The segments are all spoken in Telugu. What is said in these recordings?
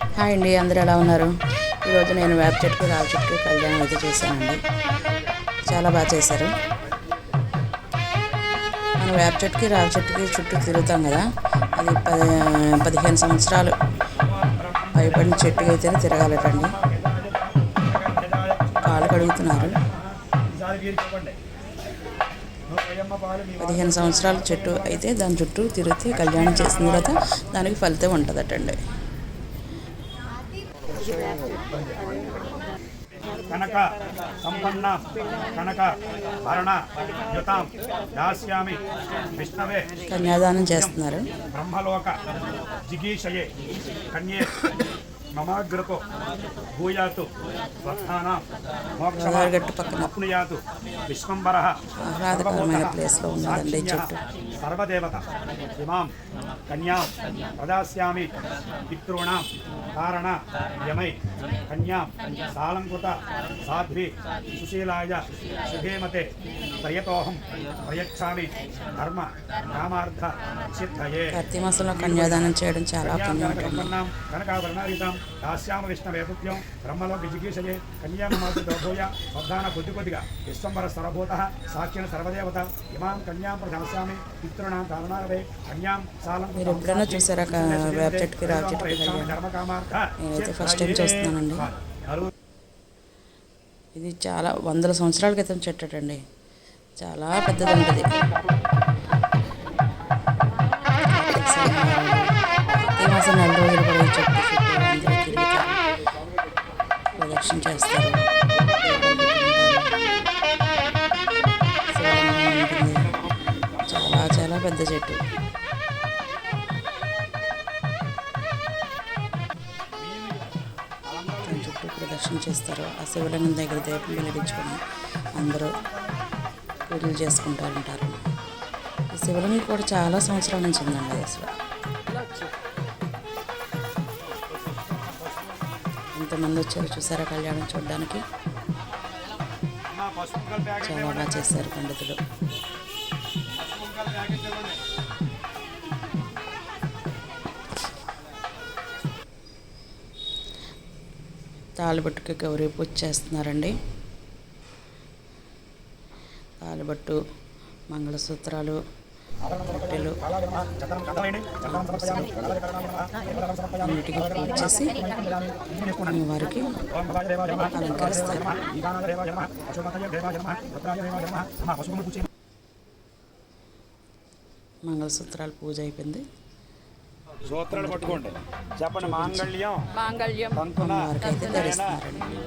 హాయ్ అండి అందరూ ఎలా ఉన్నారు? ఈరోజు నేను వేప చెట్టుకు రావి చెట్టుకు కళ్యాణం అయితే చేశానండి. చాలా బాగా చేశారు. మనం వేప చెట్టుకి రావి చెట్టుకి చుట్టూ తిరుగుతాం కదా అది పది పదిహేను సంవత్సరాలు పైబడిన చెట్టుకి అయితే తిరగాలటండి. కాలు కడుగుతున్నారు. పదిహేను సంవత్సరాల చెట్టు అయితే దాని చుట్టూ తిరిగితే కళ్యాణం చేసిన తర్వాత దానికి ఫలితం ఉంటుందటండి. కనక సంపన్న కనక భరణ యుతాం దాస్యామి విష్ణవే. కన్యాదానం చేస్తున్నారు. బ్రహ్మలోక జిగీషయే కన్యే మమాగ్రతో భూయాతు స్వస్థానం పక్కన మోక్షమాప్నుయాతు విశ్వంబర ఆహ్లాదకరమైన ప్లేస్లో ఉన్నదండి చెట్టు. సర్వదేవత ఇమాం కన్యాం ప్రదాస్యామి పితॄణాం కారణ యమై కన్యాం సాలంకృత సాధ్వి సుశీలాయ శుభేమతే ప్రయతోహం ప్రయచ్ఛామి ధర్మ కామార్థ సిద్ధయే కార్తీక మాసంలో కన్యాదానం చేయడం చాలా కన్యాం కనకాభరణాయుతం దాస్యామ విష్ణవే పుత్యం బ్రహ్మలో విజిగీషయే కన్యామాసు దోభూయ స్వధాన కొద్ది కొద్దిగా. విశ్వంబర సర్వభూత సాక్షిణ సర్వదేవత ఇమాం కన్యాం ప్రదాస్యామి పితృణాం కారణాలవే కన్యాం సాలం మీరు ఎప్పుడైనా చూసారా క- వేప చెట్టుకి రావి చెట్టుకి నేనైతే ఫస్ట్ టైం చూస్తున్నానండి. ఇది చాలా వందల సంవత్సరాల క్రితం చెట్టు అండి చాలా పెద్దది ఉంటుంది మాసం నెల రోజులు కూడా ఈ చెట్టు చుట్టూ అందరూ తిరుగుతారు ప్రదక్షిణ చేస్తారు. చాలా చాలా పెద్ద చెట్టు. ప్రదక్షిణ చేస్తారు ఆ శివలింగం దగ్గర దీపం వెలిగించుకొని అందరూ పూజలు చేసుకుంటారంటారు. ఈ శివలింగం కూడా చాలా సంవత్సరాల నుంచి ఉందండి అసలు. ఎంతమంది వచ్చారు చూసారా కళ్యాణం చూడడానికి? చాలా బాగా చేశారు పండితులు. తాలిబట్టుకి గౌరీ పూజ చేస్తున్నారండి. తాలిబట్టు మంగళసూత్రాలు పెట్టెలు అన్నిటికీ పూజ చేసి వారికి అలంకరిస్తారు. మంగళసూత్రాలు పూజ అయిపోయింది. సూత్రాలు పట్టుకోండి. చెప్పండి మాంగళ్యం మాంగళ్యం. తంతున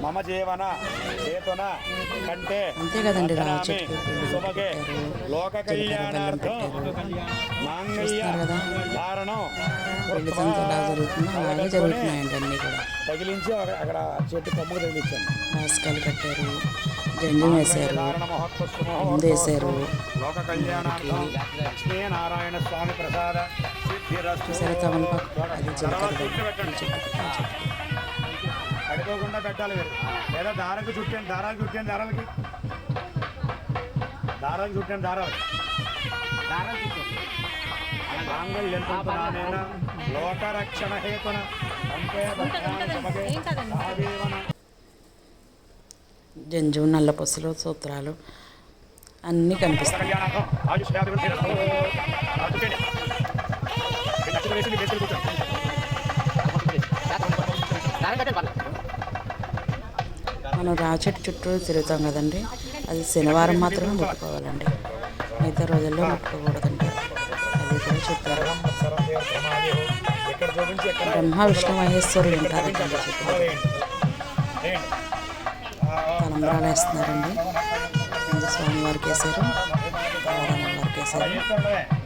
మమ జీవన హేతున కంటే అంతే కదండి సుమగే లోక కళ్యాణార్థం. మాంగళ్య పెళ్ళి జరుగుతుందో. అలాగే జరుగుతున్నాయండి అన్నీ కూడా. తగిలించి అక్కడ- అక్కడ చెట్టు కొమ్మకు తగిలించాను మాస్కాలు కట్టారు. జంజం వేశారు. ధారణ మహత్వ ముందేశారు లోక కళ్యాణార్థం. లక్ష్మీ నారాయణ స్వామి ప్రసాద. సరే తమలపాకు అది. పడిపోకుండా పెట్టాలి మీరు లేదా దారానికి చుట్టాను దారాలు చుట్టాను దారాలకి. దారాలు చుట్టాను దారాలు. దారాలు లోకరక్షణ హేతున. జంజు నల్ల పొసలు సూత్రాలు అన్నీ కనిపిస్తాయి. మనం రాచెట్టు చుట్టూ తిరుగుతాం కదండి. అది శనివారం మాత్రమే ముట్టుకోవాలండి. మిగతా రోజుల్లో ముట్టుకోకూడదండి. అది కూడా చెప్పారు. బ్రహ్మ విష్ణు మహేశ్వరులు ఉంటారు ఆ వేస్తున్నారండి. స్వామివారికి వేశారు వారికి వేశారు.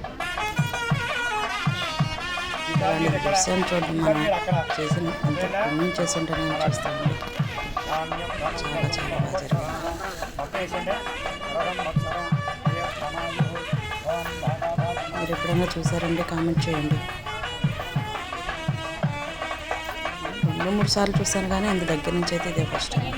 దృశ్యాన్ని చూడడం మనం చేసిన అంత పుణ్యం చేసి ఉంటేనే చూస్తామండి చాలా చాలా జరిగింది. మీరు ఎప్పుడైనా చూసారండి కామెంట్ చేయండి. రెండు మూడు సార్లు చూసాను కానీ అంత దగ్గర నుంచి అయితే ఇదే ఫస్ట్ టైం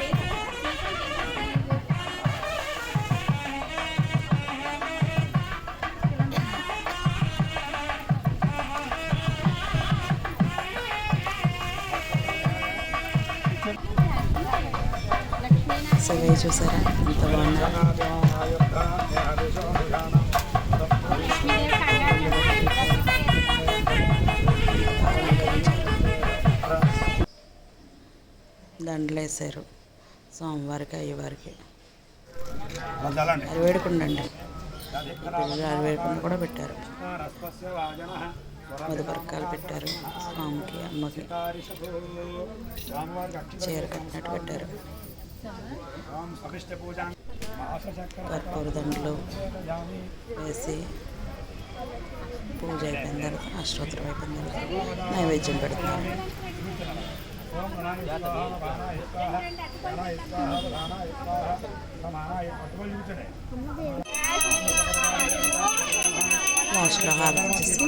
శివయ్య చూసారా? ఎంత బాగున్నారు దండలు వేసారు సోమవారికి అయ్యవారికి. వదలండి అరివేడుకుండా అండి పిల్లలు అరివేడుకుండా కూడా పెట్టారు. మధుపరకాలు పెట్టారు. స్వామికి అమ్మకి. చీర కట్టినట్టు పెట్టారు. కర్పూర దండలు వేసి పూజ అయిపోయిన తర్వాత అష్టోత్తరం అయిపోయిన తర్వాత నైవేద్యం పెడతారు. లాస్ట్లో హారతి ఇచ్చేసి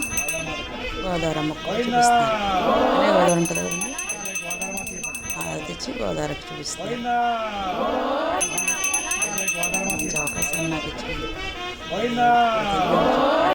గోదావరి మొక్క చూపిస్తారు గోదావరి ఉంటుంది కదండి ఇచ్చి గోదావరికి చూపిస్తారు మంచి అవకాశం నాకు ఇచ్చింది.